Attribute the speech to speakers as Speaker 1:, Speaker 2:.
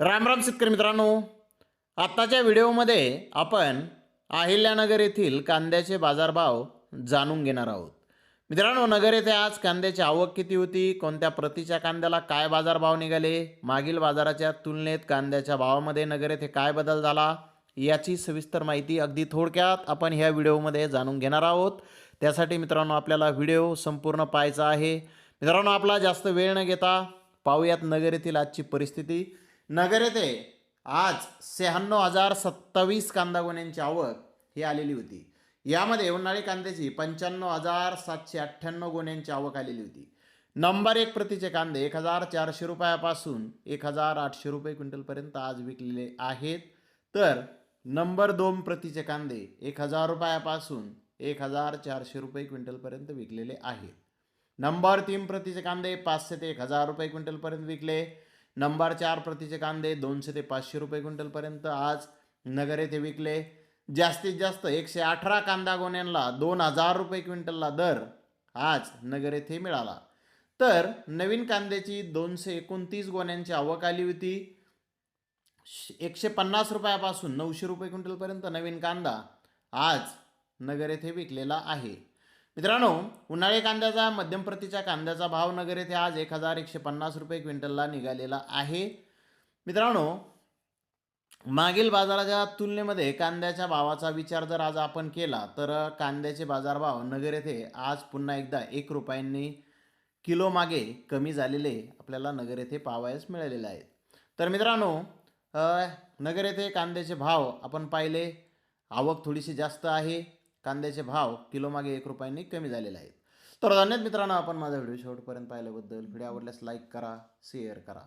Speaker 1: रामराम शेतकरी मित्रांनो. आत्ताच्या व्हिडिओमध्ये आपण अहिल्यानगर येथील कांद्याचे बाजारभाव जाणून घेणार आहोत. मित्रांनो नगर येथे आज कांद्याची आवक किती होती? कोणत्या प्रतीच्या कांद्याला काय बाजारभाव निघाले? मागील बाजाराच्या तुलनेत कांद्याच्या भावामध्ये नगर येथे काय बदल झाला? याची सविस्तर माहिती अगदी थोडक्यात आपण ह्या व्हिडिओमध्ये जाणून घेणार आहोत. त्यासाठी मित्रांनो आपल्याला व्हिडिओ संपूर्ण पाहायचा आहे. मित्रांनो आपला जास्त वेळ न घेता पाहूयात नगर येथील आजची परिस्थिती. नगर येथे आज शहाण्णव हजार सत्तावीस कांदा गुन्ह्यांची आवक ही आलेली होती. यामध्ये उन्हाळी कांद्याची पंच्याण्णव हजार सातशे अठ्ठ्याण्णव गुन्ह्यांची आवक आलेली होती. नंबर एक प्रतीचे कांदे एक हजार चारशे रुपयापासून एक हजार आठशे रुपये क्विंटलपर्यंत आज विकलेले आहेत. तर नंबर दोन प्रतीचे कांदे एक हजार रुपयापासून एक हजार चारशे रुपये क्विंटलपर्यंत विकलेले आहेत. नंबर तीन प्रतीचे कांदे पाचशे ते एक हजार रुपये क्विंटलपर्यंत विकले. नंबर चार प्रतीचे कांदे दोनशे ते पाचशे रुपये क्विंटलपर्यंत. आज नगर येथे विकले. जास्तीत जास्त एकशे अठरा कांदा गोण्यांना दोन हजार रुपये क्विंटलला दर आज नगर येथे मिळाला. तर नवीन कांद्याची दोनशे एकोणतीस गोण्यांची आवक आली होती. श- एकशे पन्नास रुपयापासून नऊशे रुपये क्विंटलपर्यंत नवीन कांदा आज नगर येथे विकलेला आहे. मित्रांनो उन्हाळी कांद्याचा मध्यम प्रतीच्या कांद्याचा भाव नगर येथे आज एक हजार एकशे पन्नास रुपये क्विंटलला निघालेला आहे. मित्रांनो मागील बाजाराच्या तुलनेमध्ये कांद्याच्या भावाचा विचार जर आज आपण केला तर कांद्याचे बाजारभाव नगर येथे आज पुन्हा एकदा एक रुपयांनी किलो मागे कमी झालेले आपल्याला नगर येथे पाहावयास मिळालेले आहेत. तर मित्रांनो नगर येथे कांद्याचे भाव आपण पाहिले आवक थोडीशी जास्त आहे. कांद्याचे भाव किलोमागे एक रुपयांनी कमी झालेले आहेत. तर धन्यवाद मित्रांनो आपण माझा व्हिडिओ शेवटपर्यंत पाहिल्याबद्दल. व्हिडिओ आवडल्यास लाईक करा शेअर करा.